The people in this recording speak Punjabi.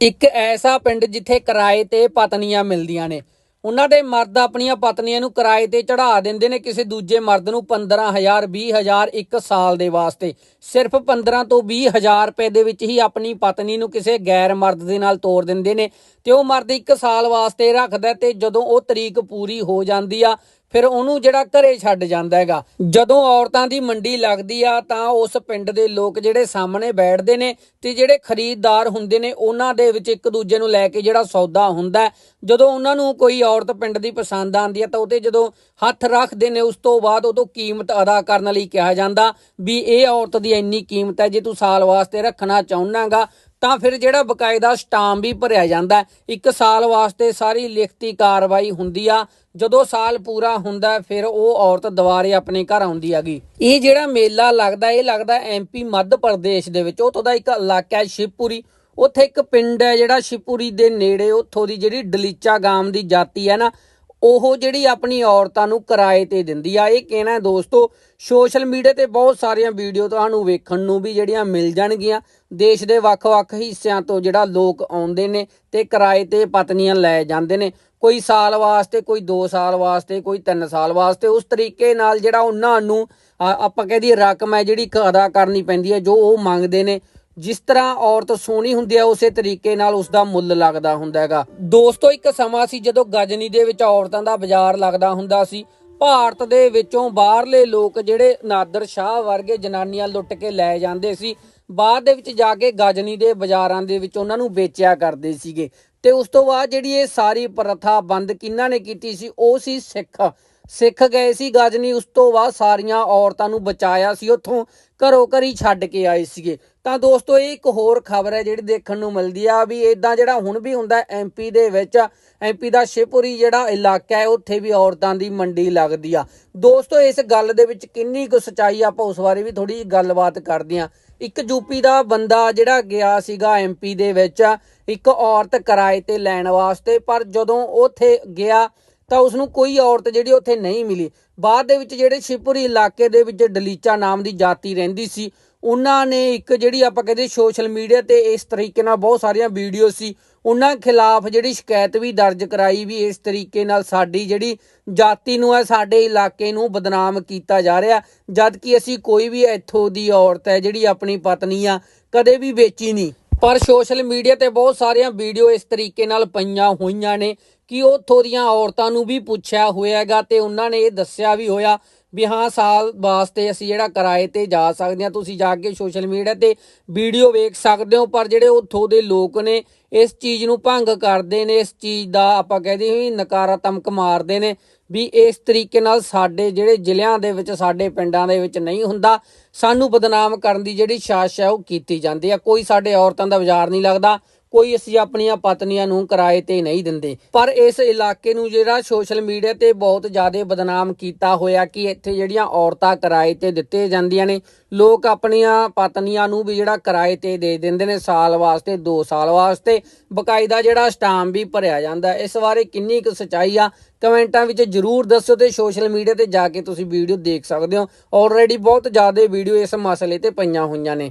ਇੱਕ ਐਸਾ ਪਿੰਡ ਜਿੱਥੇ ਕਿਰਾਏ ਤੇ ਪਤਨੀਆਂ ਮਿਲਦੀਆਂ ਨੇ। ਉਹਨਾਂ ਦੇ ਮਰਦ ਆਪਣੀਆਂ ਪਤਨੀਆਂ ਨੂੰ ਕਿਰਾਏ ਤੇ ਚੜਾ ਦਿੰਦੇ ਨੇ ਕਿਸੇ ਦੂਜੇ ਮਰਦ ਨੂੰ 15000 20000 ਇੱਕ ਸਾਲ ਦੇ ਵਾਸਤੇ। ਸਿਰਫ 15 ਤੋਂ 20000 ਰੁਪਏ ਦੇ ਵਿੱਚ ਹੀ ਆਪਣੀ ਪਤਨੀ ਨੂੰ ਕਿਸੇ ਗੈਰ ਮਰਦ ਦੇ ਨਾਲ ਤੋਰ ਦਿੰਦੇ ਨੇ ਤੇ ਉਹ ਮਰਦ ਇੱਕ ਸਾਲ ਵਾਸਤੇ ਰੱਖਦਾ ਤੇ ਜਦੋਂ ਉਹ ਤਰੀਕ ਪੂਰੀ ਹੋ ਜਾਂਦੀ ਆ ਫਿਰ ਉਹਨੂੰ ਜਿਹੜਾ ਘਰੇ ਛੱਡ ਜਾਂਦਾ ਹੈਗਾ। ਜਦੋਂ ਔਰਤਾਂ ਦੀ ਮੰਡੀ ਲੱਗਦੀ ਆ, ਤਾਂ ਉਸ ਪਿੰਡ ਦੇ ਲੋਕ ਜਿਹੜੇ ਸਾਹਮਣੇ ਬੈਠਦੇ ਨੇ ਤੇ ਜਿਹੜੇ ਖਰੀਦਦਾਰ ਹੁੰਦੇ ਨੇ, ਉਹਨਾਂ ਦੇ ਵਿੱਚ ਇੱਕ ਦੂਜੇ ਨੂੰ ਲੈ ਕੇ ਜਿਹੜਾ ਸੌਦਾ ਹੁੰਦਾ ਜਦੋਂ ਉਹਨਾਂ ਨੂੰ ਕੋਈ ਔਰਤ ਪਿੰਡ ਦੀ ਪਸੰਦ ਆਉਂਦੀ ਹੈ ਤਾਂ ਉਹਦੇ ਜਦੋਂ ਹੱਥ ਰੱਖਦੇ ਨੇ, ਉਸ ਤੋਂ ਬਾਅਦ ਉਹ ਤੋਂ ਕੀਮਤ ਅਦਾ ਕਰਨ ਲਈ ਕਿਹਾ ਜਾਂਦਾ ਵੀ ਇਹ ਔਰਤ ਦੀ ਇੰਨੀ ਕੀਮਤ ਹੈ, ਜੇ ਤੂੰ ਸਾਲ ਵਾਸਤੇ ਰੱਖਣਾ ਚਾਹੁੰਨਾਗਾ ਤਾਂ ਫਿਰ ਜਿਹੜਾ ਬਕਾਇਦਾ ਸਟਾਮ ਵੀ ਭਰਿਆ ਜਾਂਦਾ ਇੱਕ ਸਾਲ ਵਾਸਤੇ ਸਾਰੀ ਲਿਖਤੀ ਕਾਰਵਾਈ ਹੁੰਦੀ ਆ, ਜਦੋਂ ਸਾਲ ਪੂਰਾ ਹੁੰਦਾ ਫਿਰ ਉਹ ਔਰਤ ਦੁਬਾਰੇ ਆਪਣੇ ਘਰ ਆਉਂਦੀ ਹੈਗੀ। ਇਹ ਜਿਹੜਾ ਮੇਲਾ ਲੱਗਦਾ, ਇਹ ਲੱਗਦਾ ਐਮਪੀ ਮੱਧ ਪ੍ਰਦੇਸ਼ ਦੇ ਵਿੱਚ, ਉੱਥੋਂ ਦਾ ਇੱਕ ਇਲਾਕਾ ਹੈ ਸ਼ਿਵਪੁਰੀ। ਉੱਥੇ ਇੱਕ ਪਿੰਡ ਹੈ ਜਿਹੜਾ ਸ਼ਿਵਪੁਰੀ ਦੇ ਨੇੜੇ, ਉੱਥੋਂ ਦੀ ਜਿਹੜੀ ਡਲੀਚਾ ਗਾਮ ਦੀ ਜਾਤੀ ਹੈ ਨਾ ਉਹ ਜਿਹੜੀ ਆਪਣੀ ਔਰਤਾਂ ਨੂੰ ਕਿਰਾਏ ਤੇ ਦਿੰਦੀ ਆ, ਇਹ ਕਹਿਣਾ ਹੈ ਦੋਸਤੋ ਸੋਸ਼ਲ ਮੀਡੀਆ ਤੇ ਬਹੁਤ ਸਾਰੀਆਂ ਵੀਡੀਓ ਤੁਹਾਨੂੰ ਵੇਖਣ ਨੂੰ ਵੀ ਜਿਹੜੀਆਂ ਮਿਲ ਜਾਣਗੀਆਂ। ਦੇਸ਼ ਦੇ ਵੱਖ-ਵੱਖ ਹਿੱਸਿਆਂ ਤੋਂ ਜਿਹੜਾ ਲੋਕ ਆਉਂਦੇ ਨੇ ਤੇ ਕਿਰਾਏ ਤੇ ਪਤਨੀਆਂ ਲੈ ਜਾਂਦੇ ਨੇ। ਕੋਈ ਸਾਲ ਵਾਸਤੇ, ਕੋਈ 2 ਸਾਲ ਵਾਸਤੇ, ਕੋਈ 3 ਸਾਲ ਵਾਸਤੇ, ਉਸ ਤਰੀਕੇ ਨਾਲ ਜਿਹੜਾ ਉਹਨਾਂ ਨੂੰ ਆਪਾਂ ਕਹਦੀ ਰਕਮ ਹੈ ਜਿਹੜੀ ਕ- ਅਦਾ ਕਰਨੀ ਪੈਂਦੀ ਹੈ, ਜੋ ਉਹ ਮੰਗਦੇ ਨੇ। ਜਿਸ ਤਰ੍ਹਾਂ ਔਰਤ ਸੋਹਣੀ ਹੁੰਦੀ ਹੈ, ਉਸੇ ਤਰੀਕੇ ਨਾਲ ਉਸ ਦਾ ਮੁੱਲ ਲੱਗਦਾ ਹੁੰਦਾ ਹੈਗਾ। ਦੋਸਤੋ, ਇੱਕ ਸਮਾਂ ਸੀ ਜਦੋਂ ਗਜਨੀ ਦੇ ਵਿੱਚ ਔਰਤਾਂ ਦਾ ਬਾਜ਼ਾਰ ਲੱਗਦਾ ਹੁੰਦਾ ਸੀ। ਭਾਰਤ ਦੇ ਵਿੱਚੋਂ ਬਾਹਰਲੇ ਲੋਕ ਜਿਹੜੇ ਨਾਦਰ ਸ਼ਾਹ ਵਰਗੇ ਜਨਾਨੀਆਂ ਲੁੱਟ ਕੇ ਲੈ ਜਾਂਦੇ ਸੀ, ਬਾਅਦ ਦੇ ਵਿੱਚ ਜਾ ਕੇ ਗਜਨੀ ਦੇ ਬਾਜ਼ਾਰਾਂ ਦੇ ਵਿੱਚ ਉਹਨਾਂ ਨੂੰ ਵੇਚਿਆ ਕਰਦੇ ਸੀਗੇ। ਤੇ ਉਸ ਤੋਂ ਬਾਅਦ ਜਿਹੜੀ ਇਹ ਸਾਰੀ ਪ੍ਰਥਾ ਬੰਦ ਕਿਹਨਾਂ ਨੇ ਕੀਤੀ ਸੀ, ਉਹ ਸੀ ਸਿੱਖ। ਸਿੱਖ ਗਏ ਸੀ ਗਜਨੀ, ਉਸ ਤੋਂ ਬਾਅਦ ਸਾਰੀਆਂ ਔਰਤਾਂ ਨੂੰ ਬਚਾਇਆ ਸੀ, ਉੱਥੋਂ ਘਰੋ ਘਰੀ ਛੱਡ ਕੇ ਆਏ ਸੀਗੇ। ਤਾਂ ਦੋਸਤੋ, ਇਹ ਇੱਕ ਹੋਰ ਖਬਰ ਹੈ ਜਿਹੜੀ ਦੇਖਣ ਨੂੰ ਮਿਲਦੀ ਆ ਵੀ ਇਦਾਂ ਜਿਹੜਾ ਹੁਣ ਵੀ ਹੁੰਦਾ ਐਮਪੀ ਦੇ ਵਿੱਚ ਐਮਪੀ ਦਾ ਸ਼ਿਵਪੁਰੀ ਜਿਹੜਾ ਇਲਾਕਾ ਹੈ, ਉੱਥੇ ਵੀ ਔਰਤਾਂ ਦੀ ਮੰਡੀ ਲੱਗਦੀ ਆ। ਦੋਸਤੋ, ਇਸ ਗੱਲ ਦੇ ਵਿੱਚ ਕਿੰਨੀ ਕੁ ਸਚਾਈ ਆਪਾਂ ਉਸ ਬਾਰੇ ਵੀ ਥੋੜੀ ਗੱਲਬਾਤ ਕਰਦੇ ਆ ਇੱਕ ਯੂਪੀ ਦਾ ਬੰਦਾ ਜਿਹੜਾ ਗਿਆ ਸੀਗਾ ਐਮਪੀ ਦੇ ਵਿੱਚ, ਇੱਕ ਔਰਤ ਕਿਰਾਏ ਤੇ ਲੈਣ ਵਾਸਤੇ, ਪਰ ਜਦੋਂ ਉੱਥੇ ਗਿਆ ਤਾਂ ਉਸ ਨੂੰ ਕੋਈ ਔਰਤ ਜਿਹੜੀ ਉੱਥੇ ਨਹੀਂ ਮਿਲੀ। ਬਾਅਦ ਦੇ ਵਿੱਚ ਜਿਹੜੇ ਸ਼ਿਵਪੁਰੀ ਇਲਾਕੇ ਦੇ ਵਿੱਚ ਡਲੀਚਾ ਨਾਮ ਦੀ ਜਾਤੀ ਰਹਿੰਦੀ ਸੀ, ਉਹਨਾਂ ਨੇ ਇੱਕ ਜਿਹੜੀ ਆਪਾਂ ਕਹਿੰਦੇ ਸੋਸ਼ਲ ਮੀਡੀਆ ਤੇ ਇਸ ਤਰੀਕੇ ਨਾਲ ਬਹੁਤ ਸਾਰੀਆਂ ਵੀਡੀਓ ਸੀ, ਉਹਨਾਂ ਖਿਲਾਫ ਜਿਹੜੀ ਸ਼ਿਕਾਇਤ ਵੀ ਦਰਜ ਕਰਾਈ ਵੀ ਇਸ ਤਰੀਕੇ ਨਾਲ ਸਾਡੀ ਜਿਹੜੀ ਜਾਤੀ ਨੂੰ ਹੈ, ਸਾਡੇ ਇਲਾਕੇ ਨੂੰ ਬਦਨਾਮ ਕੀਤਾ ਜਾ ਰਿਹਾ। ਜਦ ਕਿ ਅਸੀਂ ਕੋਈ ਵੀ ਇੱਥੋਂ ਦੀ ਔਰਤ ਹੈ ਜਿਹੜੀ ਆਪਣੀ ਪਤਨੀ ਆ, ਕਦੇ ਵੀ ਵੇਚੀ ਨਹੀਂ। ਪਰ ਸੋਸ਼ਲ ਮੀਡੀਆ ਤੇ ਬਹੁਤ ਸਾਰੀਆਂ ਵੀਡੀਓ ਇਸ ਤਰੀਕੇ ਨਾਲ ਪਈਆਂ ਹੋਈਆਂ ਨੇ ਕਿ ਉੱਥੋਂ ਦੀਆਂ ਔਰਤਾਂ ਨੂੰ ਵੀ ਪੁੱਛਿਆ ਹੋਇਆਗਾ ਤੇ ਉਹਨਾਂ ਨੇ ਇਹ ਦੱਸਿਆ ਵੀ ਹੋਇਆ ਵੀ ਹਾਂ, ਸਾਲ ਵਾਸਤੇ ਅਸੀਂ ਜਿਹੜਾ ਕਿਰਾਏ ਤੇ ਜਾ ਸਕਦੇ ਹਾਂ। ਤੁਸੀਂ ਜਾ ਕੇ ਸੋਸ਼ਲ ਮੀਡੀਆ ਤੇ ਵੀਡੀਓ ਵੇਖ ਸਕਦੇ ਹੋ, ਪਰ ਜਿਹੜੇ ਉੱਥੋਂ ਦੇ ਲੋਕ ਨੇ, ਇਸ ਚੀਜ਼ ਨੂੰ ਭੰਗ ਕਰਦੇ ਨੇ, ਇਸ ਚੀਜ਼ ਦਾ ਆਪਾਂ ਕਹਦੇ ਵੀ ਨਕਾਰਾਤਮਕ ਮਾਰਦੇ ਨੇ ਵੀ ਇਸ ਤਰੀਕੇ ਨਾਲ ਸਾਡੇ ਜਿਹੜੇ ਜ਼ਿਲ੍ਹਿਆਂ ਦੇ ਵਿੱਚ, ਸਾਡੇ ਪਿੰਡਾਂ ਦੇ ਵਿੱਚ ਨਹੀਂ ਹੁੰਦਾ। ਸਾਨੂੰ ਬਦਨਾਮ ਕਰਨ ਦੀ ਜਿਹੜੀ ਸਾਜ਼ਿਸ਼ ਹੈ, ਉਹ ਕੀਤੀ ਜਾਂਦੀ ਹੈ। ਕੋਈ ਸਾਡੇ ਔਰਤਾਂ ਦਾ ਬਾਜ਼ਾਰ ਨਹੀਂ ਲੱਗਦਾ ਕੋਈ ਅਸੀਂ ਆਪਣੀਆਂ ਪਤਨੀਆਂ ਨੂੰ ਕਿਰਾਏ ਤੇ ਨਹੀਂ ਦਿੰਦੇ। ਪਰ ਇਸ ਇਲਾਕੇ ਨੂੰ ਜਿਹੜਾ ਸੋਸ਼ਲ ਮੀਡੀਆ ਤੇ ਬਹੁਤ ਜ਼ਿਆਦਾ ਬਦਨਾਮ ਕੀਤਾ ਹੋਇਆ ਕਿ ਇੱਥੇ ਜਿਹੜੀਆਂ ਔਰਤਾਂ ਕਿਰਾਏ ਤੇ ਦਿੱਤੇ ਜਾਂਦੀਆਂ ਨੇ, ਲੋਕ ਆਪਣੀਆਂ ਪਤਨੀਆਂ ਨੂੰ ਵੀ ਜਿਹੜਾ ਕਿਰਾਏ ਤੇ ਦੇ ਦਿੰਦੇ ਨੇ ਸਾਲ ਵਾਸਤੇ 2 ਸਾਲ ਵਾਸਤੇ। ਬਕਾਇਦਾ ਜਿਹੜਾ ਸਟਾਮ ਵੀ ਭਰਿਆ ਜਾਂਦਾ। ਇਸ ਬਾਰੇ ਕਿੰਨੀ ਕੁ ਸਚਾਈ ਆ, ਕਮੈਂਟਾਂ ਵਿੱਚ ਜਰੂਰ ਦੱਸਿਓ ਤੇ ਸੋਸ਼ਲ ਮੀਡੀਆ ਤੇ ਜਾ ਕੇ ਤੁਸੀਂ ਵੀਡੀਓ ਦੇਖ ਸਕਦੇ ਹੋ। ਆਲਰੇਡੀ ਬਹੁਤ ਜ਼ਿਆਦਾ ਵੀਡੀਓ ਇਸ ਮਸਲੇ ਤੇ ਪਈਆਂ ਹੋਈਆਂ ਨੇ।